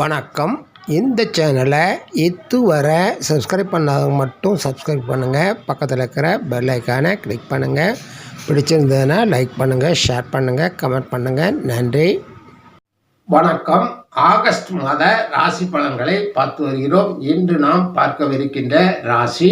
வணக்கம். இந்த சேனலை இதுவரை சப்ஸ்கிரைப் பண்ணாதவங்க மட்டும் சப்ஸ்கிரைப் பண்ணுங்கள் பக்கத்தில் இருக்கிற பெல் ஐக்கானை கிளிக் பண்ணுங்கள் பிடிச்சிருந்ததுன்னா லைக் பண்ணுங்கள் ஷேர் பண்ணுங்கள் கமெண்ட் பண்ணுங்கள் நன்றி. வணக்கம். ஆகஸ்ட் மாத ராசி பலன்களை பார்த்து வருகிறோம். இன்று நாம் பார்க்கவிருக்கின்ற ராசி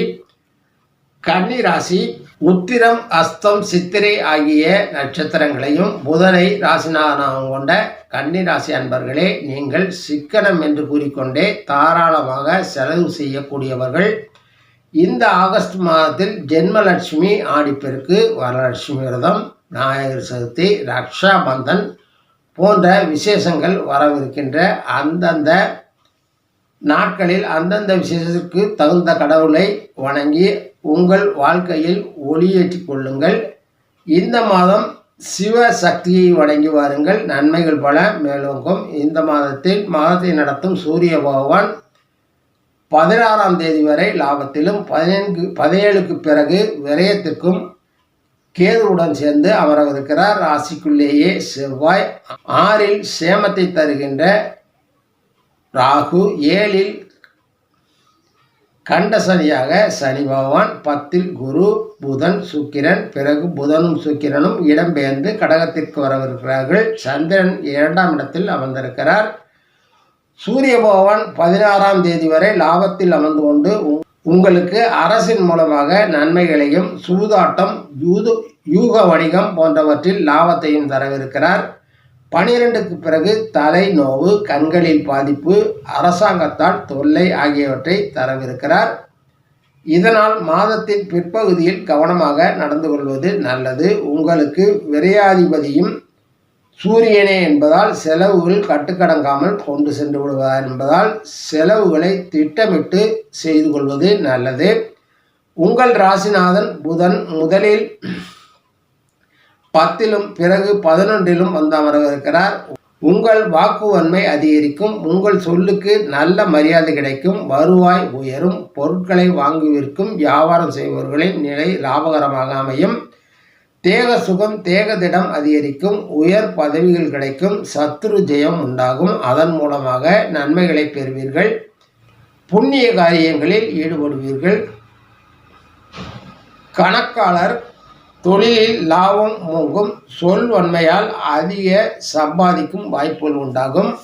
கன்னி ராசி உத்திரம் அஸ்தம் சித்திரை ஆகிய நட்சத்திரங்களையும் புதனை ராசிநாதனாகவும் கொண்ட கன்னி ராசி அன்பர்களே நீங்கள் சிக்கனம் என்று கூறிக்கொண்டே தாராளமாக செலவு செய்யக்கூடியவர்கள் இந்த ஆகஸ்ட் மாதத்தில் ஜென்மலட்சுமி ஆடிப்பெருக்கு வரலட்சுமி விரதம் விநாயகர் சதுர்த்தி ரக்ஷா பந்தன் போன்ற விசேஷங்கள் வரவிருக்கின்ற அந்தந்த நாட்களில் அந்தந்த விசேஷத்திற்கு தகுந்த கடவுளை வணங்கி உங்கள் வாழ்க்கையில் ஒளியேற்றிக் கொள்ளுங்கள். இந்த மாதம் சிவ சக்தியை வணங்கி வாருங்கள். நன்மைகள் பல மேலோங்கும். இந்த மாதத்தில் மாதத்தை நடத்தும் சூரிய பகவான் பதினாறாம் தேதி வரை லாபத்திலும் பதினான்கு பதினேழுக்கு பிறகு விரயத்திற்கும் கேதுவுடன் சேர்ந்து அமரவிருக்கிறார். ராசிக்குள்ளேயே செவ்வாய் ஆறில் சேமத்தை தருகின்ற ராகு ஏழில் கண்டசனியாக சனி பகவான் பத்தில் குரு புதன் சுக்கிரன் பிறகு புதனும் சுக்கிரனும் இடம்பெயர்ந்து கடகத்திற்கு வரவிருக்கிறார்கள். சந்திரன் இரண்டாம் இடத்தில் அமர்ந்திருக்கிறார். சூரிய பகவான் பதினாறாம் தேதி வரை லாபத்தில் அமர்ந்து கொண்டு உங்களுக்கு அரசின் மூலமாக நன்மைகளையும் சூதாட்டம் யூது யூக வணிகம் போன்றவற்றில் லாபத்தையும் தரவிருக்கிறார். பனிரெண்டுக்கு பிறகு தலை நோவு கண்களில் பாதிப்பு அரசாங்கத்தால் தொல்லை ஆகியவற்றை தரவிருக்கிறார். இதனால் மாதத்தின் பிற்பகுதியில் கவனமாக நடந்து கொள்வது நல்லது. உங்களுக்கு விரையாதிபதியும் சூரியனே என்பதால் செலவுகள் கட்டுக்கடங்காமல் கொண்டு சென்று விடுவார் என்பதால் செலவுகளை திட்டமிட்டு செய்து கொள்வது நல்லது. உங்கள் ராசிநாதன் புதன் முதலில் பத்திலும் பிறகு பதினொன்றிலும் வந்து இருக்கிறார் உங்கள் வாக்குவன்மை அதிகரிக்கும். உங்கள் சொல்லுக்கு நல்ல மரியாதை கிடைக்கும். வருவாய் உயரும். பொருட்களை வாங்குவிற்கும். வியாபாரம் செய்பவர்களின் நிலை லாபகரமாக அமையும். தேக சுகம் தேக திடம் அதிகரிக்கும். உயர் பதவிகள் கிடைக்கும். சத்ரு ஜெயம் உண்டாகும். அதன் மூலமாக நன்மைகளை பெறுவீர்கள். புண்ணிய காரியங்களில் ஈடுபடுவீர்கள். கணக்காளர் தொழிலில் லாபம் மூங்கும் சொல் வன்மையால் அதிக சம்பாதிக்கும் வாய்ப்புகள் உண்டாகும்.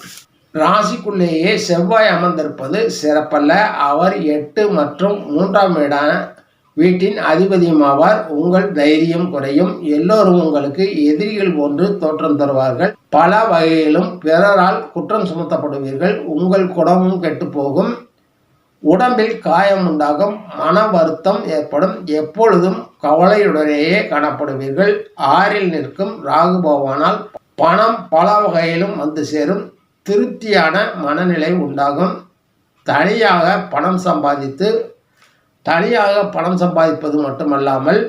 ராசிக்குள்ளேயே செவ்வாய் அமர்ந்திருப்பது சிறப்பல்ல. அவர் எட்டு மற்றும் மூன்றாம் இடான வீட்டின் அதிபதியுமாவார் உங்கள் தைரியம் குறையும். எல்லோரும் உங்களுக்கு எதிரிகள் போன்று தோற்றம் தருவார்கள். பல வகையிலும் பிறரால் குற்றம் சுமத்தப்படுவீர்கள். உங்கள் குடமும் கெட்டுப்போகும் உடம்பில் காயம் உண்டாகும். மன வருத்தம் ஏற்படும். எப்பொழுதும் கவலையுடனேயே காணப்படுவீர்கள். ஆறில் நிற்கும் ராகு பகவானால் பணம் பல வகையிலும் வந்து சேரும். திருப்தியான மனநிலை உண்டாகும். தனியாக பணம் சம்பாதித்து தனியாக பணம் சம்பாதிப்பது மட்டுமல்லாமல்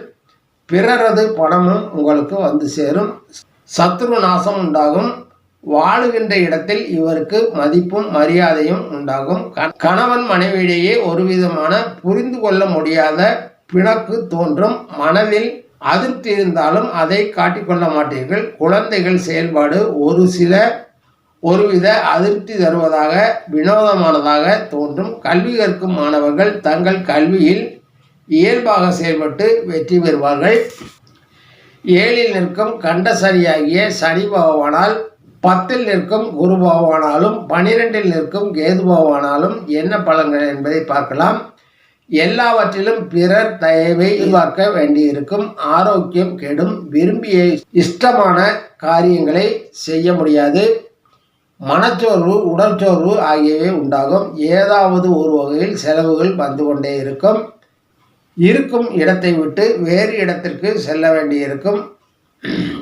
பிறரது பணமும் உங்களுக்கு வந்து சேரும். சத்ரு நாசம் உண்டாகும். வாழுகின்ற இடத்தில் இவருக்கு மதிப்பும் மரியாதையும் உண்டாகும். கணவன் மனைவியிடையே ஒரு விதமான புரிந்து கொள்ள முடியாத பிணக்கு தோன்றும் மனதில் அதிருப்தி இருந்தாலும் அதை காட்டிக்கொள்ள மாட்டீர்கள். குழந்தைகள் செயல்பாடு ஒரு சில ஒருவித அதிருப்தி தருவதாக வினோதமானதாக தோன்றும். கல்வி கற்கும் மாணவர்கள் தங்கள் கல்வியில் இயல்பாக செயல்பட்டு வெற்றி பெறுவார்கள். ஏழில் நிற்கும் கண்டசரியாகிய சனி பகவானால் பத்தில் நிற்கும் குரு பகவானாலும் பனிரெண்டில் நிற்கும் கேது பகவானாலும் என்ன பலன்கள் என்பதை பார்க்கலாம். எல்லாவற்றிலும் பிறர் தயவை உருவாக்க வேண்டியிருக்கும். ஆரோக்கியம் கெடும். விரும்பிய இஷ்டமான காரியங்களை செய்ய முடியாது. மனச்சோர்வு உடற்சோர்வு ஆகியவை உண்டாகும். ஏதாவது ஒரு வகையில் செலவுகள் வந்து கொண்டே இருக்கும். இருக்கும் இடத்தை விட்டு வேறு இடத்திற்கு செல்ல வேண்டியிருக்கும்.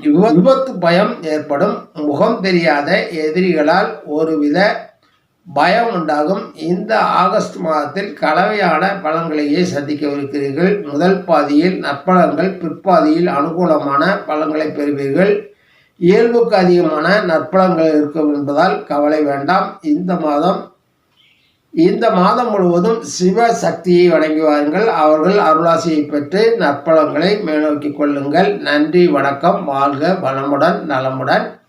விபத்து பயம் ஏற்படும். முகம் தெரியாத எதிரிகளால் ஒருவித பயம் உண்டாகும். இந்த ஆகஸ்ட் மாதத்தில் கலவையான பலன்களையே சந்திக்கவிருக்கிறீர்கள். முதல் பாதியில் நற்பலன்கள் பிற்பாதியில் அனுகூலமான பலன்களை பெறுவீர்கள். இயல்புக்கு அதிகமான நற்பலன்கள் இருக்கும் என்பதால் கவலை வேண்டாம். இந்த மாதம் இந்த மாதம் முழுவதும் சிவ சக்தியை வணங்கி வாருங்கள். அவர்கள் அருளாசியை பெற்று நற்பழங்களை மேலோக்கிக் கொள்ளுங்கள். நன்றி வணக்கம். வாழ்க வளமுடன் நலமுடன்.